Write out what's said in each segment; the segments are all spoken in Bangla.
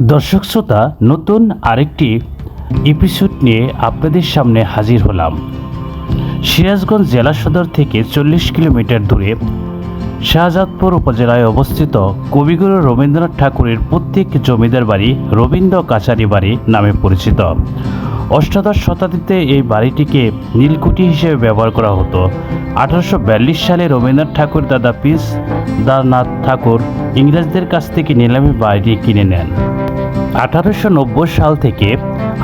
দর্শক শ্রোতা, নতুন আরেকটি এপিসোড নিয়ে আপনাদের সামনে হাজির হলাম। সিরাজগঞ্জ জেলা সদর থেকে চল্লিশ কিলোমিটার দূরে শাহজাদপুর উপজেলায় অবস্থিত কবিগুরু রবীন্দ্রনাথ ঠাকুরের প্রত্যেক জমিদার বাড়ি রবীন্দ্র কাছারি বাড়ি নামে পরিচিত। অষ্টাদশ শতাব্দীতে এই বাড়িটিকে নীলকুঠি হিসেবে ব্যবহার করা হতো। আঠারোশো বিয়াল্লিশ সালে রবীন্দ্রনাথ ঠাকুর দাদা পিস দারনাথ ঠাকুর ইংরেজদের কাছ থেকে নিলামে বাড়িটি কিনে নেন। আঠারোশো নব্বই সাল থেকে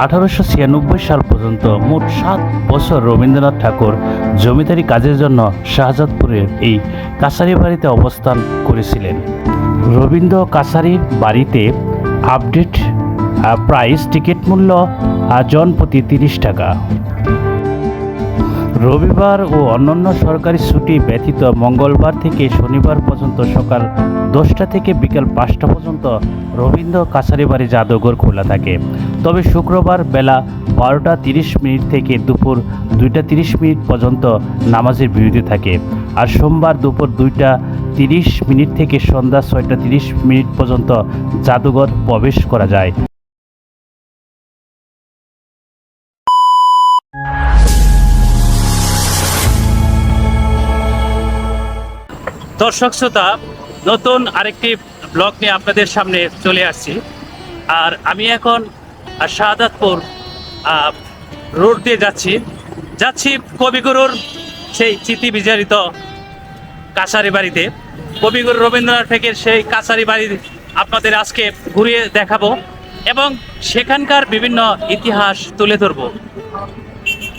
আঠারোশো ছিয়ানব্বই সাল পর্যন্ত মোট সাত বছর রবীন্দ্রনাথ ঠাকুর জমিদারি কাজের জন্য শাহজাদপুরের এই কাছারি বাড়িতে অবস্থান করেছিলেন। রবীন্দ্র কাছারি বাড়িতে আপডেট প্রাইস টিকিট মূল্য জন প্রতি তিরিশ টাকা। রবিবার ও অন্যান্য সরকারি ছুটি ব্যতীত মঙ্গলবার থেকে শনিবার পর্যন্ত সকাল দশটা থেকে বিকেল পাঁচটা পর্যন্ত রবীন্দ্র কাছারি বাড়ি জাদুঘর খোলা থাকে। তবে শুক্রবার বেলা বারোটা তিরিশ মিনিট থেকে দুপুর দুইটা তিরিশ মিনিট পর্যন্ত নামাজের বিরতি থাকে আর সোমবার দুপুর দুইটা তিরিশ মিনিট থেকে সন্ধ্যা ছয়টা তিরিশ মিনিট পর্যন্ত জাদুঘর প্রবেশ করা যায়। দর্শক শ্রোতা, নতুন আরেকটি ব্লগ নিয়ে আপনাদের সামনে চলে আসছি। আর আমি এখন শাহাদাতপুর রোড দিয়ে যাচ্ছি। যাচ্ছি কবিগুরুর সেই চিতি বিজারিত কাছারি বাড়িতে। কবিগুরু রবীন্দ্রনাথ ঠেকের সেই কাছারি বাড়ি আপনাদের আজকে ঘুরিয়ে দেখাবো এবং সেখানকার বিভিন্ন ইতিহাস তুলে ধরবো।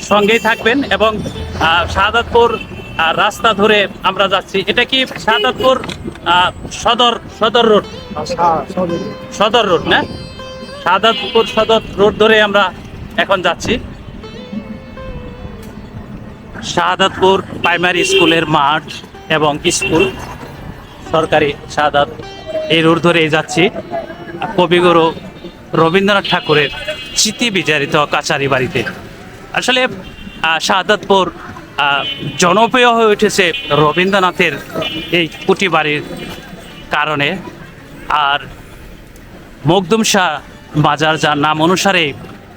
সঙ্গেই থাকবেন এবং শাহাদাতপুর রাস্তা ধরে আমরা যাচ্ছি। এটা কি শাহাদাতপুর আহ, সদর সদর রোড? সদর রোড না? শাহাদাতপুর সদর রোড ধরে আমরা এখন যাচ্ছি। শাহাদাতপুর প্রাইমারি স্কুলের মাঠ এবং স্কুল সরকারি শাহাদাত এই রোড ধরেই যাচ্ছি। কবিগুরু রবীন্দ্রনাথ ঠাকুরের স্মৃতি বিচারিত কাছারি বাড়িতে। আসলে শাহাদাতপুর জনপ্রিয় হয়ে উঠেছে রবীন্দ্রনাথের এই কুটি বাড়ির কারণে। আর মখদুম শাহ বাজার, যার নাম অনুসারে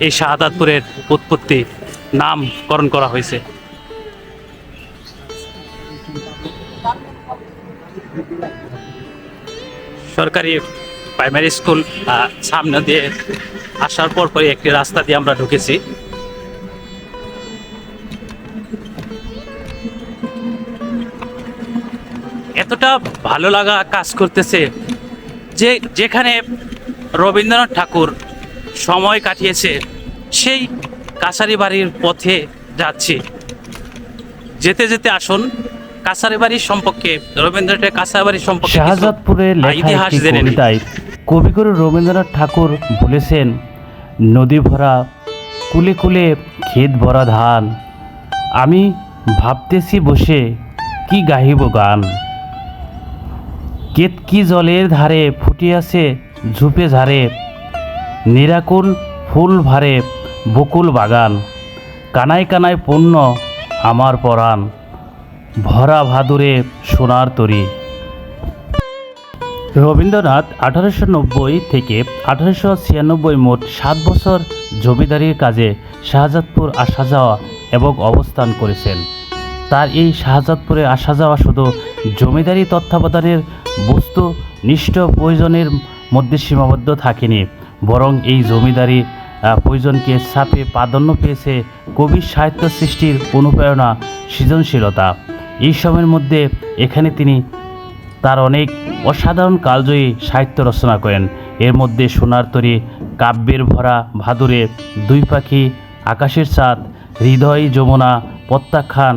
এই শাহাদাতপুরের উৎপত্তি নামকরণ করা হয়েছে। সরকারি প্রাইমারি স্কুল সামনে দিয়ে আসার পর পরই একটি রাস্তা দিয়ে আমরা ঢুকেছি। এতটা ভালো লাগা কাজ করতেছে যে যেখানে রবীন্দ্রনাথ ঠাকুর সময় কাটিয়েছে সেই কাছারি বাড়ির পথে যাচ্ছি। যেতে যেতে আসুন কাছারি বাড়ির সম্পর্কে রবীন্দ্রনাথের কাছারি বাড়ির সম্পর্কে শাহজাদপুরে ইতিহাস জেনে। কবিতায় কবিগুরু রবীন্দ্রনাথ ঠাকুর বলেছেন নদী ভরা কুলে কুলে ক্ষেত ভরা ধান। আমি ভাবতেছি বসে কি গাহিব গান। কেতকি জলের ধারে ফুটিয়াছে ঝুপে ঝাড়ে? নিরাকুল ফুল ভারে বকুল বাগান, কানায় কানায় পূর্ণ আমার পরাণ, ভরা ভাদুরে সোনার তরী। রবীন্দ্রনাথ আঠারোশো নব্বই থেকে আঠারোশো ছিয়ানব্বই মোট সাত বছর জমিদারির কাজে শাহজাদপুর আসা যাওয়া এবং অবস্থান করেছেন। তার এই শাহজাদপুরে আসা যাওয়া শুধু জমিদারি তত্ত্বাবধানের বস্তু নিষ্ঠ প্রয়োজনের মধ্যে সীমাবদ্ধ থাকেনি, বরং এই জমিদারি প্রয়োজনকে ছাপে প্রাধান্য পেয়েছে কবির সাহিত্য সৃষ্টির অনুপ্রেরণা, সৃজনশীলতা। এই সময়ের মধ্যে এখানে তিনি তার অনেক অসাধারণ কালজয়ী সাহিত্য রচনা করেন। এর মধ্যে সোনার তরী, কাব্যের ভরা ভাদুরে, দুই পাখি, আকাশের চাঁদ হৃদয় যমুনা প্রত্যাখ্যান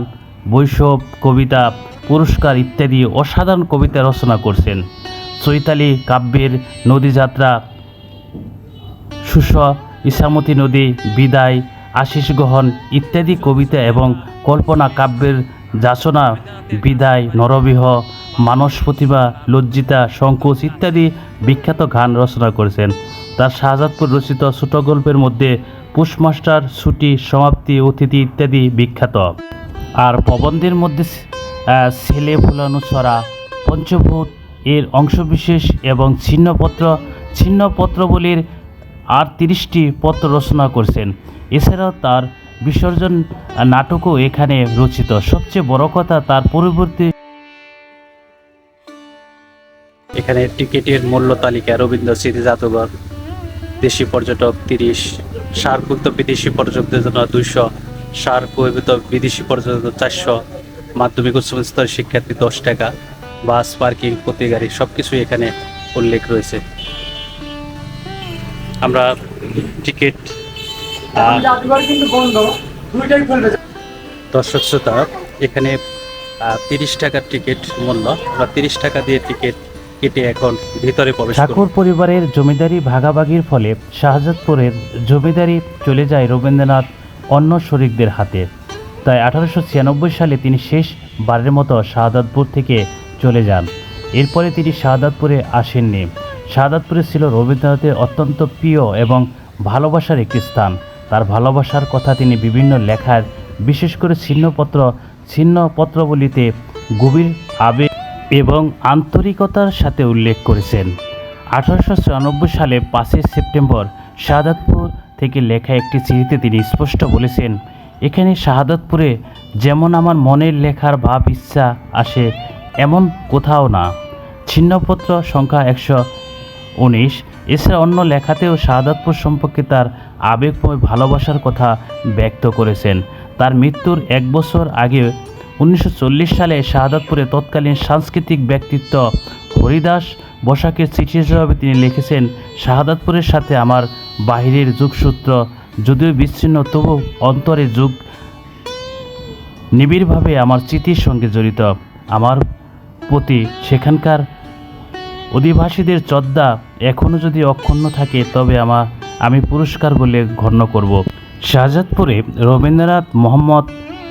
বৈষব কবিতা পুরস্কার ইত্যাদি অসাধারণ কবিতা রচনা করছেন। চৈতালি কাব্যের নদীযাত্রা, সুস ইসামতি নদী, বিদায়, আশিস গ্রহণ ইত্যাদি কবিতা এবং কল্পনা কাব্যের যাচনা, বিদায়, নরবিহ, মানস প্রতিভা লজ্জিতা, সংকোচ ইত্যাদি বিখ্যাত গান রচনা করেছেন। তার শাহজাদপুর রচিত ছোট গল্পের মধ্যে পুষমাস্টার ছুটি, সমাপ্তি, অতিথি ইত্যাদি বিখ্যাত। আর প্রবন্ধের মধ্যে ছেলে ভুলানো ছড়া, পঞ্চভূত এর অংশবিশেষ এবং ছিন্নপত্র ছিন্ন পত্রবলীর আর তিরিশটি পত্র রচনা করছেন। এছাড়াও তার বিসর্জন নাটকও এখানে রচিত। সবচেয়ে বড় কথা তার পরবর্তী এখানে টিকিটের মূল্য তালিকা, রবীন্দ্র স্মৃতি জাদুঘর, দেশি পর্যটক তিরিশ সারভুক্ত বিদেশি পর্যটকদের জন্য দুইশো, সার বহির্ভূত বিদেশি পর্যটক চারশো মাধ্যমিক উচ্চ স্তরের শিক্ষার্থী দশ টাকা, বাস, পার্কিং, প্রতি গাড়ি সব কিছুই এখানে উল্লেখ রয়েছে। আমরা টিকিট দর্শক শ্রোতা, এখানে তিরিশ টাকার টিকিট মূল্য। বা তিরিশ টাকা দিয়ে টিকিট কেটে এখন ভিতরে প্রবেশ ঠাকুর পরিবারের জমিদারি ভাগাভাগির ফলে শাহজাদপুরের জমিদারি চলে যায় রবীন্দ্রনাথ অন্য শরিকদের হাতে। তাই আঠারোশো ছিয়ানব্বই সালে তিনি শেষ বারের মতো শাহাদাতপুর থেকে চলে যান। এরপরে তিনি শাহাদাতপুরে আসেননি। শাহাদাতপুরে ছিল রবীন্দ্রনাথের অত্যন্ত প্রিয় এবং ভালোবাসার একটি স্থান। তার ভালোবাসার কথা তিনি বিভিন্ন লেখার, বিশেষ করে ছিন্নপত্র ছিন্নপত্রগুলিতে গভীর আবেগ এবং আন্তরিকতার সাথে উল্লেখ করেছেন। আঠারোশো চুরানব্বই সালে পাঁচই সেপ্টেম্বর শাহাদাতপুর থেকে লেখা একটি চিঠিতে তিনি স্পষ্ট বলেছেন এখানে শাহাদতপুরে যেমন আমার মনের লেখার ভাব ইচ্ছা আসে, এমন কোথাও না। ছিন্নপত্র সংখ্যা একশো উনিশ। এছাড়া অন্য লেখাতেও শাহাদাতপুর সম্পর্কে তার আবেগময় ভালোবাসার কথা ব্যক্ত করেছেন। তার মৃত্যুর এক বছর আগে উনিশশো চল্লিশ সালে শাহাদাতপুরে তৎকালীন সাংস্কৃতিক ব্যক্তিত্ব হরিদাস বসাকের চিঠি হিসাবে তিনি লিখেছেন, শাহাদাতপুরের সাথে আমার বাহিরের যুগসূত্র যদিও বিচ্ছিন্ন তবু অন্তরে যুগ নিবিড়ভাবে আমার স্মৃতির সঙ্গে জড়িত। আমার প্রতি সেখানকার অধিবাসীদের চদ্দা এখনও যদি অক্ষুণ্ণ থাকে, তবে আমার আমি পুরস্কার বলে গণ্য করব। শাহজাদপুরে রবীন্দ্রনাথ মোহাম্মদ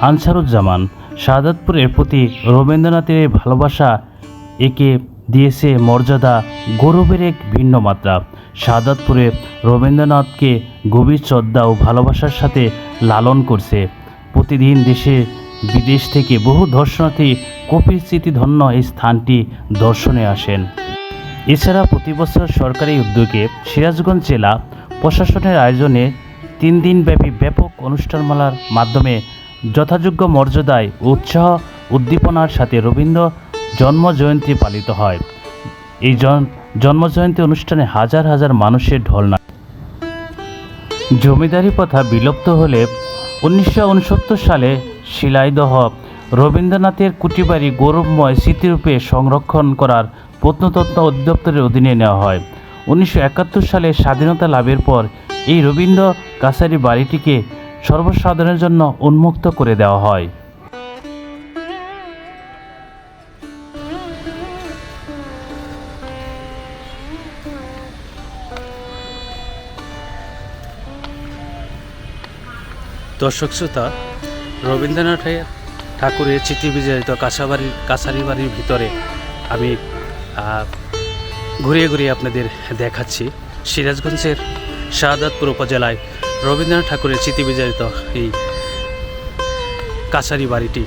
আনসারুজ্জামান শাহজাদপুরের প্রতি রবীন্দ্রনাথের ভালোবাসা একে দিয়েছে মর্যাদা গৌরবের এক ভিন্ন মাত্রা। শাহাদাতপুরে রবীন্দ্রনাথকে গভীর শ্রদ্ধা ও ভালোবাসার সাথে লালন করছে। প্রতিদিন দেশে, বিদেশ থেকে বহু দর্শনার্থী কপির স্মৃতিধন্য এই স্থানটি দর্শনে আসেন। এছাড়া প্রতি বছর সরকারি উদ্যোগে সিরাজগঞ্জ জেলা প্রশাসনের আয়োজনে তিন দিনব্যাপী ব্যাপক অনুষ্ঠানমালার মাধ্যমে যথাযোগ্য মর্যাদায় উৎসাহ উদ্দীপনার সাথে রবীন্দ্র জন্ম জয়ন্তী পালিত হয়। এই জন জন্মজয়ন্তী অনুষ্ঠানে হাজার হাজার মানুষের ঢলনা জমিদারি প্রথা বিলুপ্ত হলে উনিশশো উনসত্তর সালে শিলাইদহ রবীন্দ্রনাথের কুটিবাড়ি গৌরবময় স্মৃতিরূপে সংরক্ষণ করার প্রত্নতত্ত্ব অধিদপ্তরের অধীনে নেওয়া হয়। উনিশশো একাত্তর সালে স্বাধীনতা লাভের পর এই রবীন্দ্র কাছারি বাড়িটিকে সর্বসাধারণের জন্য উন্মুক্ত করে দেওয়া হয়। দর্শক শ্রোতা, রবীন্দ্রনাথ ঠাকুরের চিঠি বিজড়িত কাছাবাড়ির কাছারি বাড়ির ভিতরে আমি ঘুরিয়ে ঘুরিয়ে আপনাদের দেখাচ্ছি। সিরাজগঞ্জের শাহাদাতপুর উপজেলায় রবীন্দ্রনাথ ঠাকুরের চিঠি বিজড়িত এই কাছারি বাড়িটি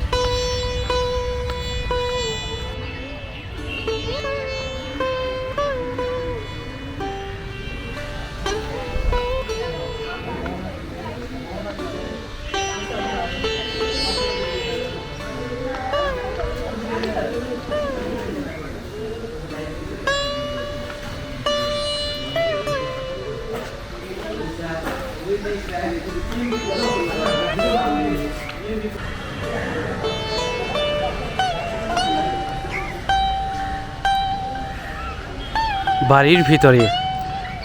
বাড়ির ভিতরে,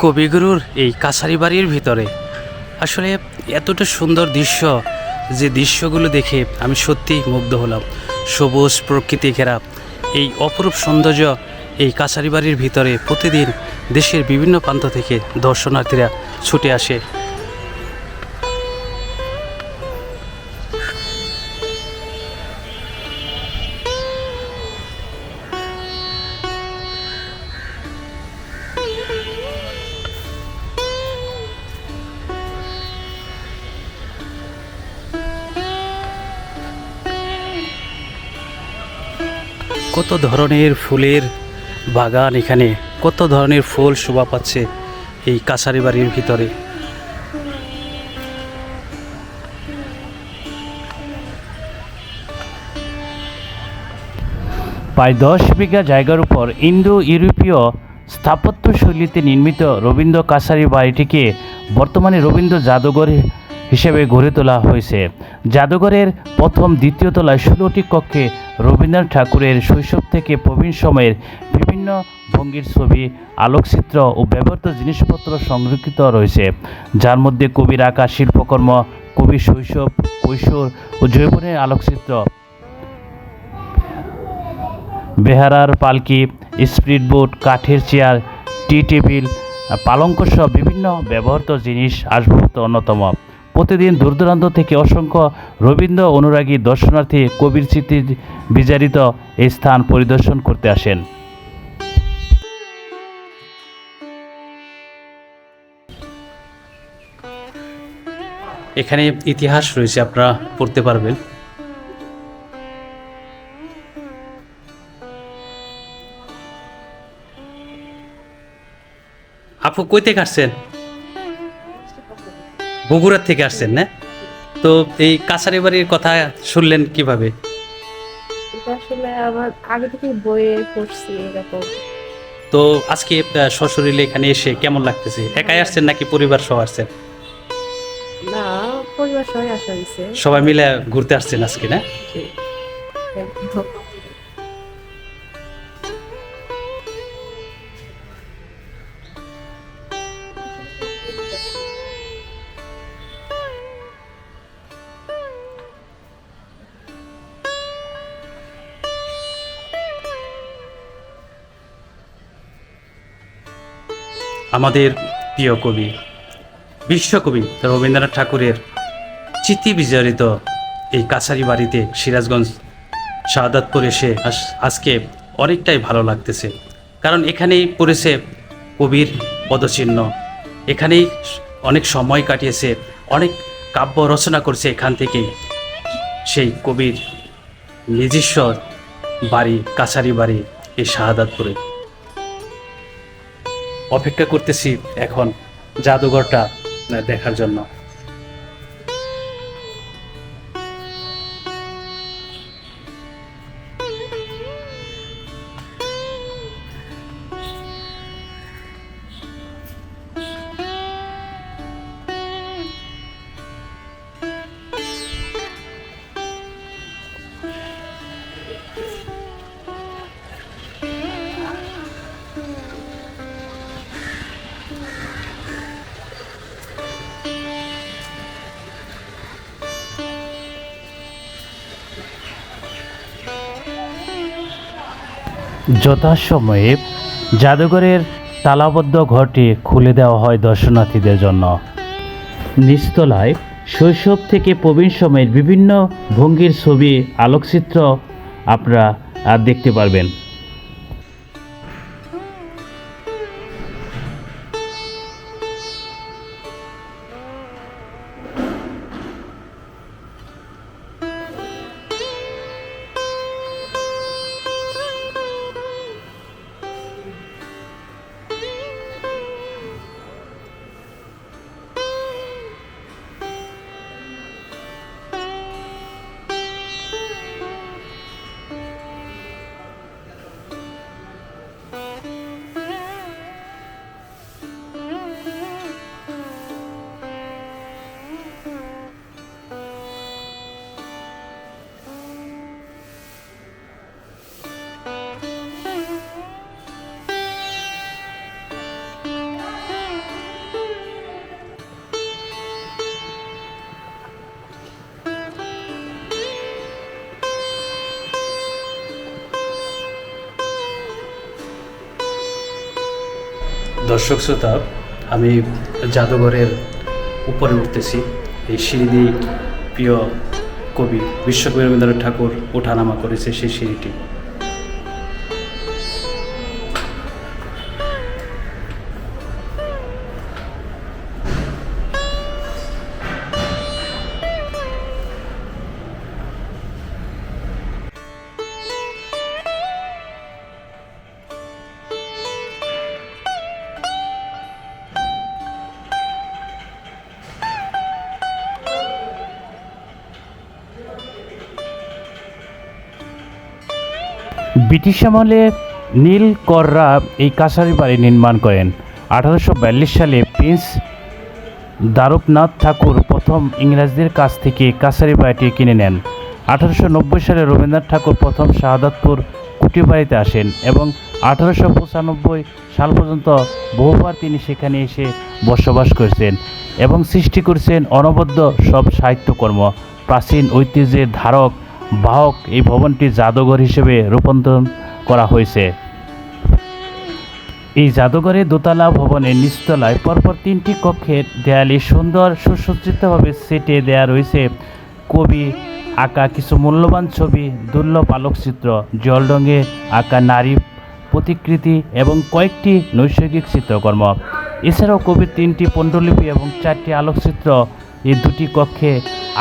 কবিগুরুর এই কাছারি বাড়ির ভিতরে। আসলে এতটা সুন্দর দৃশ্য, যে দৃশ্যগুলো দেখে আমি সত্যিই মুগ্ধ হলাম। সবুজ প্রকৃতি ঘেরা এই অপরূপ সৌন্দর্য এই কাছারি বাড়ির ভিতরে প্রতিদিন দেশের বিভিন্ন প্রান্ত থেকে দর্শনার্থীরা ছুটে আসে। ধরনের ফুলের বাগান এখানে? কত ধরনের ফুল শোভা পাচ্ছে এই কাছারি বাড়ির ভিতরে? প্রায় দশ বিঘা জায়গার উপর ইন্দো ইউরোপীয় স্থাপত্য শৈলীতে নির্মিত রবীন্দ্র কাছারি বাড়িটিকে বর্তমানে রবীন্দ্র জাদুঘর হিসেবে গড়ে তোলা হয়েছে। জাদুঘরের প্রথম, দ্বিতীয় তলায় ষোলোটি কক্ষে রবীন্দ্রনাথ ঠাকুরের শৈশব থেকে প্রবীণ সময়ের বিভিন্ন ভঙ্গির ছবি, আলোকচিত্র ও ব্যবহৃত জিনিসপত্র সংরক্ষিত রয়েছে। যার মধ্যে কবির আঁকা শিল্পকর্ম কবির শৈশব, কৈশোর ও যৌবনের আলোকচিত্র, বেহারার পালকি, স্পিড কাঠের চেয়ার, টি টেবিল পালঙ্কসহ বিভিন্ন ব্যবহৃত জিনিস আসবাবপত্র অন্যতম। প্রতিদিন দূর দূরান্ত থেকে অসংখ্য রবীন্দ্র অনুরাগী দর্শনার্থী কবির স্মৃতি বিজারিত এই স্থান পরিদর্শন করতে আসেন। এখানে ইতিহাস রয়েছে, আপনারা পড়তে পারবেন। আপু কই থেকে আসছেন? বগুড়ার থেকে আসছেন না? তো এই কাছারি বাড়ির কথা শুনলেন কীভাবে? এটা আসলে আমার আগে থেকে বইয়ে পড়ছি এরকম। তো আজকে সশরীরে এখানে এসে কেমন লাগতেছে? একাই আসছেন নাকি পরিবার সহ আসছেন? না পরিবার সবাই আসা হয়েছে সবাই মিলে ঘুরতে আসছেন আজকে না? আমাদের প্রিয় কবি, বিশ্বকবি রবীন্দ্রনাথ ঠাকুরের চিতি বিজড়িত এই কাছারি বাড়িতে সিরাজগঞ্জ, শাহাদাতপুর এসে আজকে অনেকটাই ভালো লাগতেছে। কারণ এখানেই পড়েছে কবির পদচিহ্ন। এখানেই অনেক সময় কাটিয়েছে, অনেক কাব্য রচনা করছে এখান থেকেই সেই কবির নিজস্ব বাড়ি, কাছারি বাড়ি এই শাহাদাতপুরে। অপেক্ষা করতেছি এখন জাদুঘরটা দেখার জন্য। যথাসময়ে জাদুঘরের তালাবদ্ধ ঘরটি খুলে দেওয়া হয় দর্শনার্থীদের জন্য। নিচতলায় শৈশব থেকে প্রবীণ সময়ের বিভিন্ন ভঙ্গির ছবি, আলোকচিত্র আপনারা দেখতে পারবেন। দর্শক শ্রোতা, আমি জাদুঘরের উপরে উঠতেছি। এই সিঁড়ি প্রিয় কবি বিশ্বকবি রবীন্দ্রনাথ ঠাকুর ওঠানামা করেছে সেই সিঁড়িটি। ব্রিটিশ আমলে নীলকররা এই কাছারি বাড়ি নির্মাণ করেন। আঠারোশো বিয়াল্লিশ সালে প্রিন্স দ্বারকনাথ ঠাকুর প্রথম ইংরেজদের কাছ থেকে কাছারি বাড়িটি কিনে নেন। আঠারোশো নব্বই সালে রবীন্দ্রনাথ ঠাকুর প্রথম শাহাদাতপুর কুটি বাড়িতে আসেন এবং আঠারোশো পঁচানব্বই সাল পর্যন্ত বহুবার তিনি সেখানে এসে বসবাস করেছেন এবং সৃষ্টি করেছেন অনবদ্য সব সাহিত্যকর্ম। প্রাচীন ঐতিহ্যের ধারক বাহক এই ভবনটি জাদুঘর হিসেবে রূপান্তরণ করা হয়েছে। এই জাদুঘরে দোতলা ভবনের নিচতলায় পরপর তিনটি কক্ষের দেয়ালে সুন্দর সুসজ্জিতভাবে সেটে দেয়া রয়েছে কবি আঁকা কিছু মূল্যবান ছবি, দুর্লভ আলোকচিত্র, জল রঙে আঁকা নারী প্রতিকৃতি এবং কয়েকটি নৈসর্গিক চিত্রকর্ম। এছাড়াও কবির তিনটি পণ্ডলিপি এবং চারটি আলোকচিত্র এই দুটি কক্ষে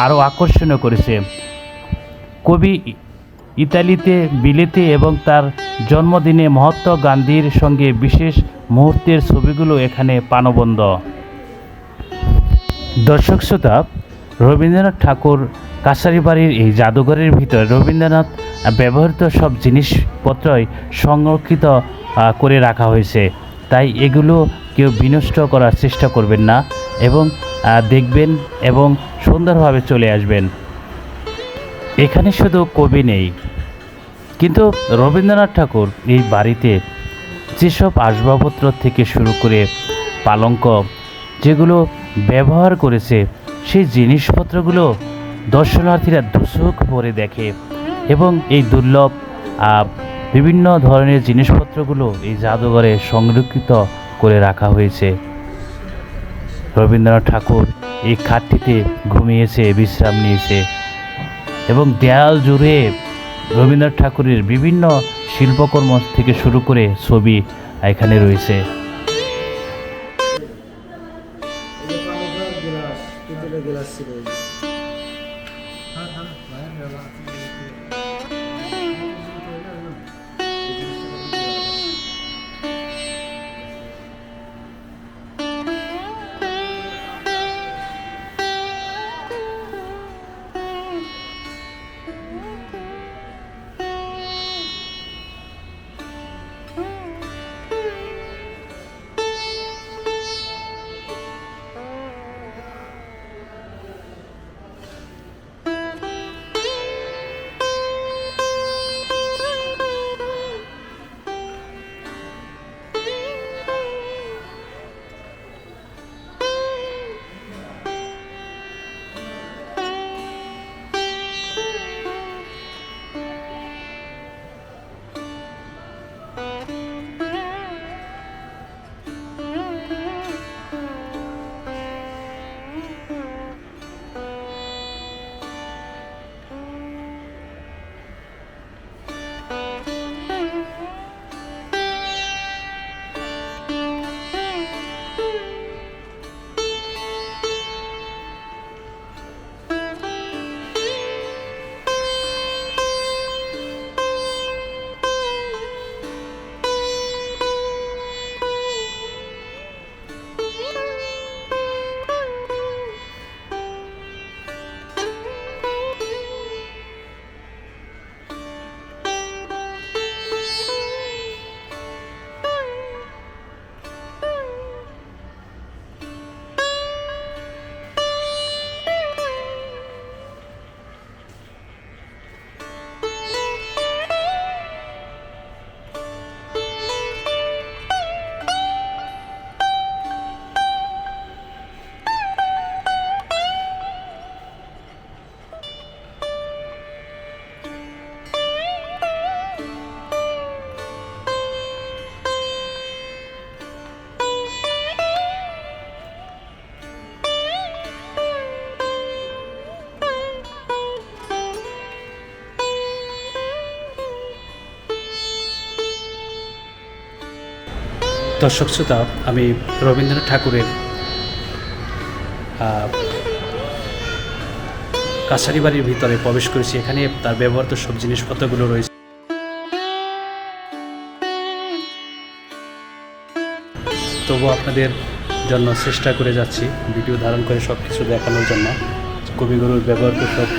আরও আকর্ষণীয় করেছে। কবি ইতালিতে, বিলেতে এবং তার জন্মদিনে মহাত্মা গান্ধীর সঙ্গে বিশেষ মুহূর্তের ছবিগুলো এখানে পানবন্ধ দর্শক শ্রোতা, রবীন্দ্রনাথ ঠাকুর কাছারি বাড়ির এই জাদুঘরের ভিতরে রবীন্দ্রনাথ ব্যবহৃত সব জিনিসপত্রই সংরক্ষিত করে রাখা হয়েছে। তাই এগুলো কেউ বিনষ্ট করার চেষ্টা করবেন না এবং দেখবেন এবং সুন্দরভাবে চলে আসবেন। এখানে শুধু কবি নেই। কিন্তু রবীন্দ্রনাথ ঠাকুর এই বাড়িতে যেসব আসবাবপত্র থেকে শুরু করে পালঙ্ক যেগুলো ব্যবহার করেছে, সেই জিনিসপত্রগুলো দর্শনার্থীরা দুচোখ ভরে দেখে এবং এই দুর্লভ বিভিন্ন ধরনের জিনিসপত্রগুলো এই জাদুঘরে সংরক্ষিত করে রাখা হয়েছে। রবীন্দ্রনাথ ঠাকুর এই খাটটিতে ঘুমিয়েছে, বিশ্রাম নিয়েছে। এবং দেয়াল জুড়ে রবীন্দ্রনাথ ঠাকুরের বিভিন্ন শিল্পকর্ম থেকে শুরু করে ছবি এখানে রয়েছে। দর্শক শ্রোতা, আমি রবীন্দ্রনাথ ঠাকুরের কাছারি বাড়ির ভিতরে প্রবেশ করেছি। এখানে তার ব্যবহৃত সব জিনিসপত্রগুলো রয়েছে। তবু আপনাদের জন্য চেষ্টা করে যাচ্ছি, ভিডিও ধারণ করে সব কিছু দেখানোর জন্য। কবিগুরুর ব্যবহৃত সব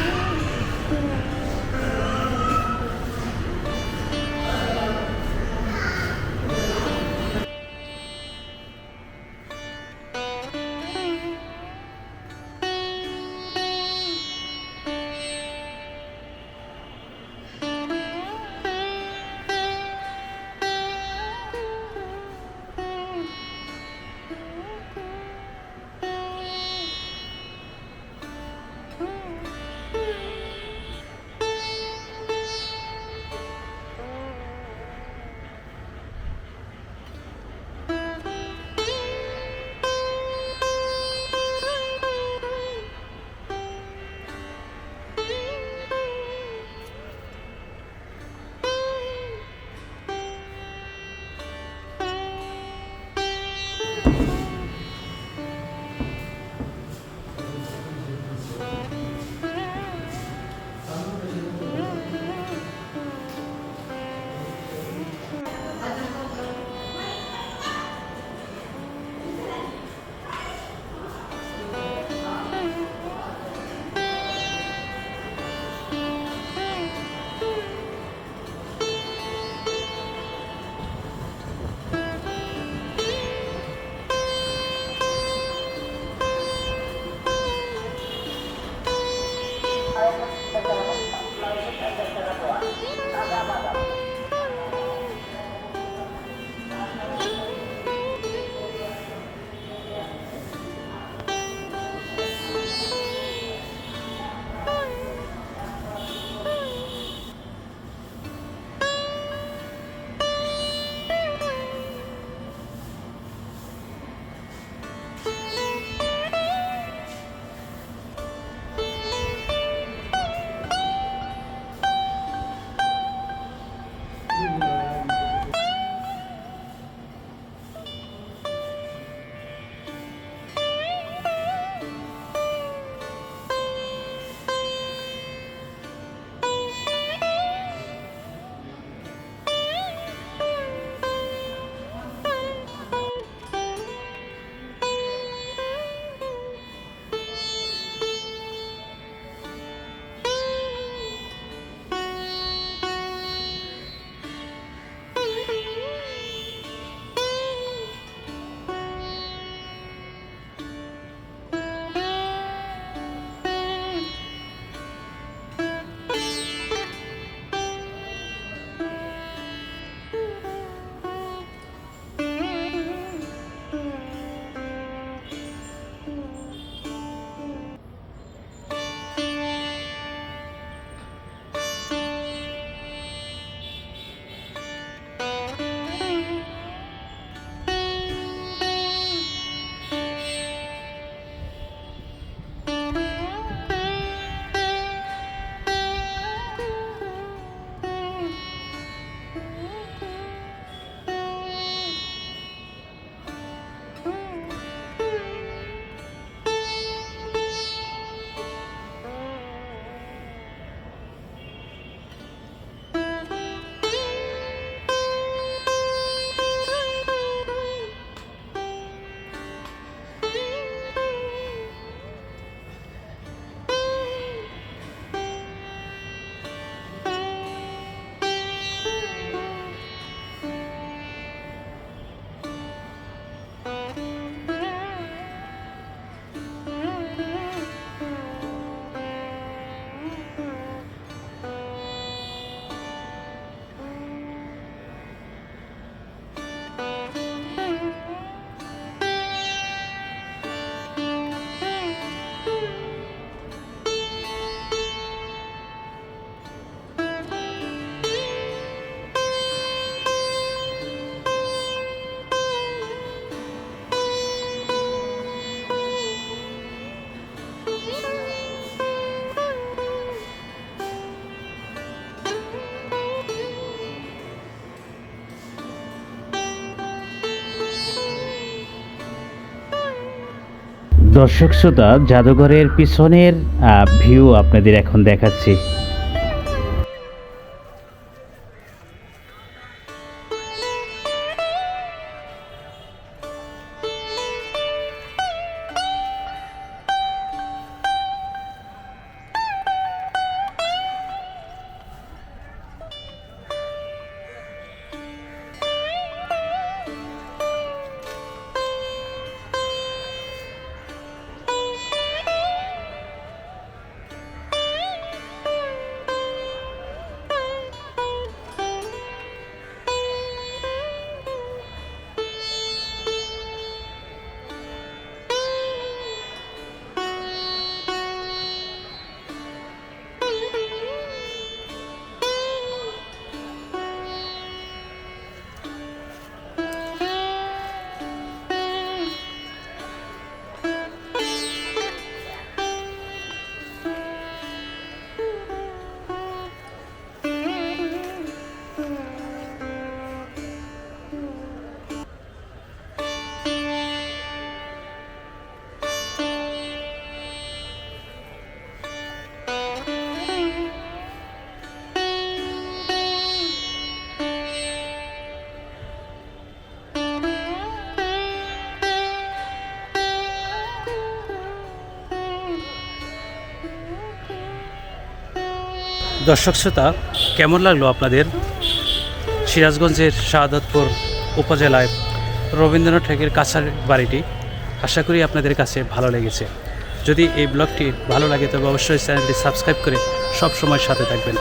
দর্শক শ্রোতা জাদুঘরের পিছনের ভিউ আপনাদের এখন দেখাচ্ছি। দর্শক শ্রোতা, কেমন লাগল আপনাদের? সিরাজগঞ্জের শাহাদতপুর উপজেলায় রবীন্দ্রনাথ ঠাকুরের কাছার বাড়িটি আশা করি আপনাদের কাছে ভালো লেগেছে। যদি এই ব্লগটি ভালো লাগে, তবে অবশ্যই চ্যানেলটি সাবস্ক্রাইব করে সব সময় সাথে থাকবেন।